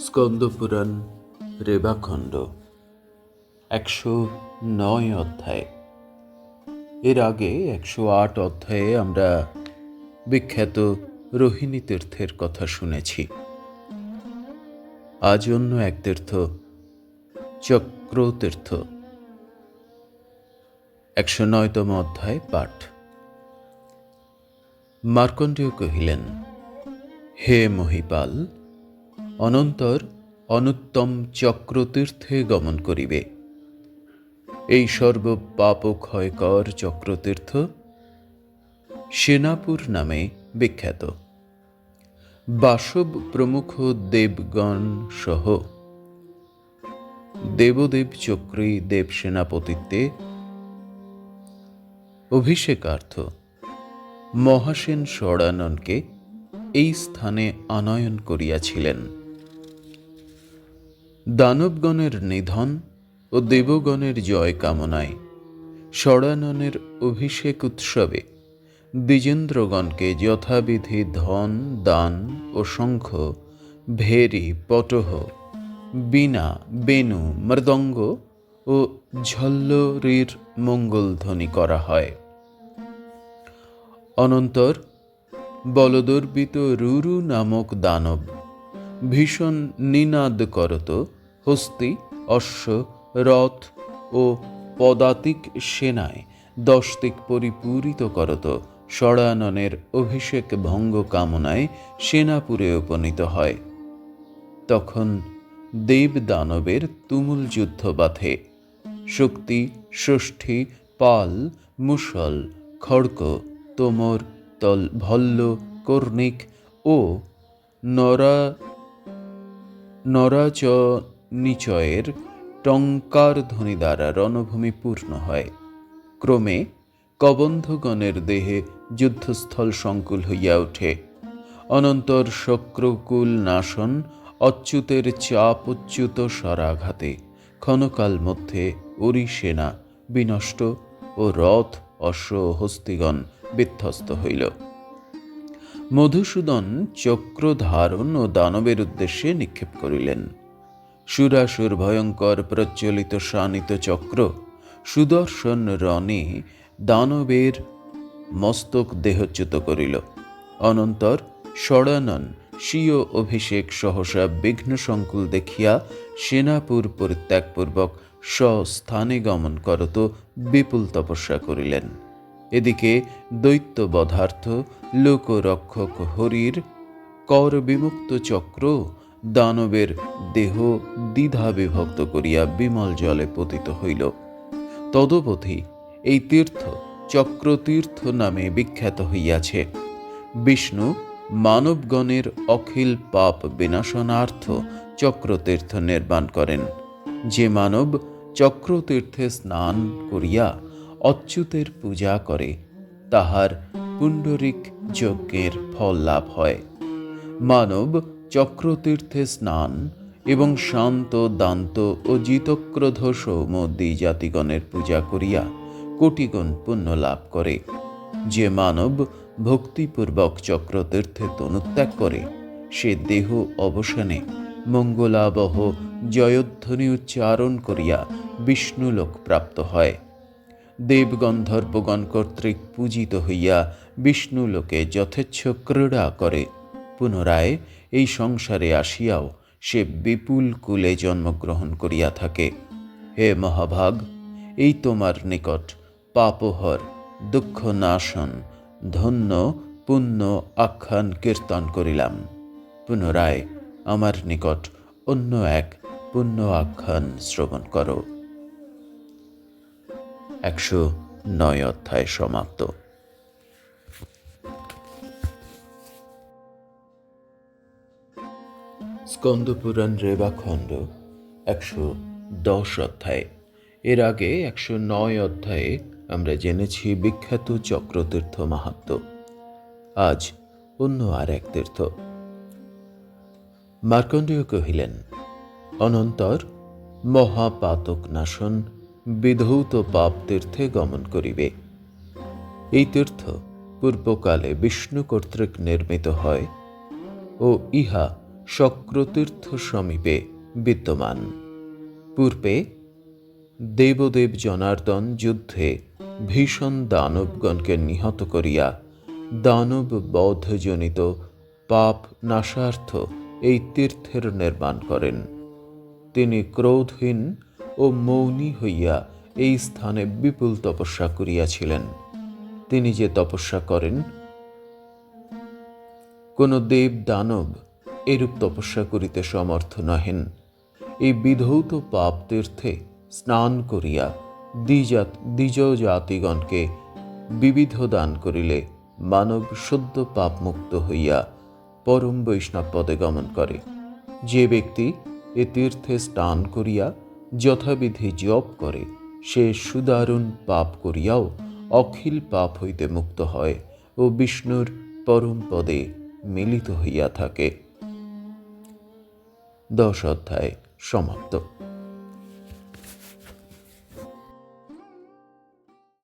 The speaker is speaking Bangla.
স্কন্দপুরাণ, রেবাখণ্ড, একশো নয় অধ্যায়। এর আগে একশো আট অধ্যায়ে আমরা বিখ্যাত রোহিণী তীর্থের কথা শুনেছি। আজ অন্য এক তীর্থ চক্র তীর্থ একশো নয়তম অধ্যায় পাঠ। মার্কণ্ডেয় কহিলেন, হে মহিপাল অনন্তর অনুত্তম চক্রতীর্থে গমন করিবে। এই সর্ব পাপ ক্ষয়কর চক্রতীর্থ, সেনাপুর নামে বিখ্যাত। বাসব প্রমুখ দেবগণ সহ দেবদেব চক্রী দেব সেনাপতিত্বে অভিষেকার্থ মহাসেন ষড়াননকে এই স্থানে আনয়ন করিয়াছিলেন। দানবগণের নিধন ও দেবগণের জয় কামনায় ষড়াননের অভিষেক উৎসবে দ্বিজেন্দ্রগণকে যথাবিধি ধন, দান ও শঙ্খ, ভেরি, পটহ, বীণা, বেণু, মৃদঙ্গ ও ঝল্লরির মঙ্গলধ্বনি করা হয়। অনন্তর বলদর্বিত রুরু নামক দানব ভীষণ নিনাদ করত হস্তি, অশ্ব, রথ ও পদাতিক সেনায় দশতিক পরিপূরিত করত। ষড়াননের অভিষেক ভঙ্গ কামনায় সেনাপুরে উপনীত হয়। তখন দেব দানবের তুমুল যুদ্ধ বাধে। শক্তি, ষষ্ঠী, পাল মুসল খড়ক তোমর, তল, ভল্ল, কর্ণিক ও নরা নরাচ নিচয়ের টঙ্কার ধ্বনি দ্বারা রণভূমি পূর্ণ হয়। ক্রমে কবন্ধগণের দেহে যুদ্ধস্থল সংকুল হইয়া ওঠে। অনন্তর শক্রকুল নাশন অচ্যুতের চাপচ্যুত স্বরাঘাতে ক্ষণকাল মধ্যে অরি সেনা, বিনষ্ট ও রথ অশ্ব হস্তিগণ বিধ্বস্ত হইল। মধুসূদন চক্র ধারণ ও দানবের উদ্দেশ্যে নিক্ষেপ করিলেন। সুরাসুর ভয়ঙ্কর প্রজ্বলিত শানিত চক্র, সুদর্শন রণে দানবের মস্তক দেহচ্যুত করিল। অনন্তর ষড়ানন স্বীয় অভিষেক সহসা বিঘ্ন সংকুল দেখিয়া সেনাপুর পরিত্যাগপূর্বক স্বস্থানে গমন করত বিপুল তপস্যা করিলেন। এদিকে দৈত্য বধার্থ লোকরক্ষক হরির কর বিমুক্ত চক্র দানবের দেহ দ্বিধা বিভক্ত করিয়া বিমল জলে পতিত হইল। তদবধি এই তীর্থ চক্রতীর্থ নামে বিখ্যাত হইয়াছে। বিষ্ণু মানবগণের অখিল পাপ বিনাশনার্থ চক্রতীর্থ নির্মাণ করেন। যে মানব চক্রতীর্থে স্নান করিয়া অচ্যুতের পূজা করে, তাহার পুণ্ডরিক যজ্ঞের ফল লাভ হয়। মানব চক্রতীর্থে স্নান এবং শান্ত, দান্ত ও জিতক্রোধ সৌম জাতিগণের পূজা করিয়া কোটিগুণ পুণ্য লাভ করে। যে মানব ভক্তিপূর্বক চক্রতীর্থে তনুত্যাগ করে, সে দেহ অবসানে মঙ্গলাবহ জয়ধ্বনি উচ্চারণ করিয়া বিষ্ণুলোক প্রাপ্ত হয়। দেবগন্ধর্বগণ কর্তৃক পূজিত হইয়া বিষ্ণুলোকে যথেচ্ছ ক্রীড়া করে। পুনরায় এই সংসারে আসিয়াও সে বিপুল কুলে জন্মগ্রহণ করিয়া থাকে। হে মহাভাগ, এই তোমার নিকট পাপহর, দুঃখ নাশন, ধন্য, পুণ্য, আখ্যান, কীর্তন করিলাম। পুনরায় আমার নিকট অন্য এক পুণ্য আখ্যান শ্রবণ করো। একশো নয় অধ্যায় সমাপ্ত। স্কন্দপুরাণ রেবাখণ্ড একশো দশ অধ্যায়। এর আগে একশো নয় অধ্যায়ে আমরা জেনেছি বিখ্যাত চক্রতীর্থ মাহাত্ম। আজ অন্য আর এক তীর্থ। মার্কণ্ডেয় কহিলেন, অনন্তর মহাপাতক নাশন বিধৌত পাপ তীর্থে গমন করিবে। এই তীর্থ পূর্বকালে বিষ্ণু কর্তৃক নির্মিত হয় ও ইহা শক্রতীর্থ সমীপে বিদ্যমান। পূর্বে দেবদেব জনার্দন যুদ্ধে ভীষণ দানবগণকে নিহত করিয়া দানব বধজনিত পাপ নাশার্থ এই তীর্থের নির্মাণ করেন। তিনি ক্রোধহীন ও মৌনী হইয়া এই স্থানে বিপুল তপস্যা করিয়াছিলেন। তিনি যে তপস্যা করেন, কোন দেব দানব এরূপ তপস্যা করিতে সমর্থ নহেন। এই বিধৌত পাপ তীর্থে স্নান করিয়া দ্বিজাত দ্বিজ জাতিগণকে বিবিধ দান করিলে মানব সদ্য পাপমুক্ত হইয়া পরম বৈষ্ণব পদে গমন করে। যে ব্যক্তি এ তীর্থে স্নান করিয়া যথাবিধি জপ করে, সে সুদারুণ পাপ করিয়াও অখিল পাপ হইতে মুক্ত হয় ও বিষ্ণুর পরম পদে মিলিত হইয়া থাকে। দশ অধ্যায় সমাপ্ত।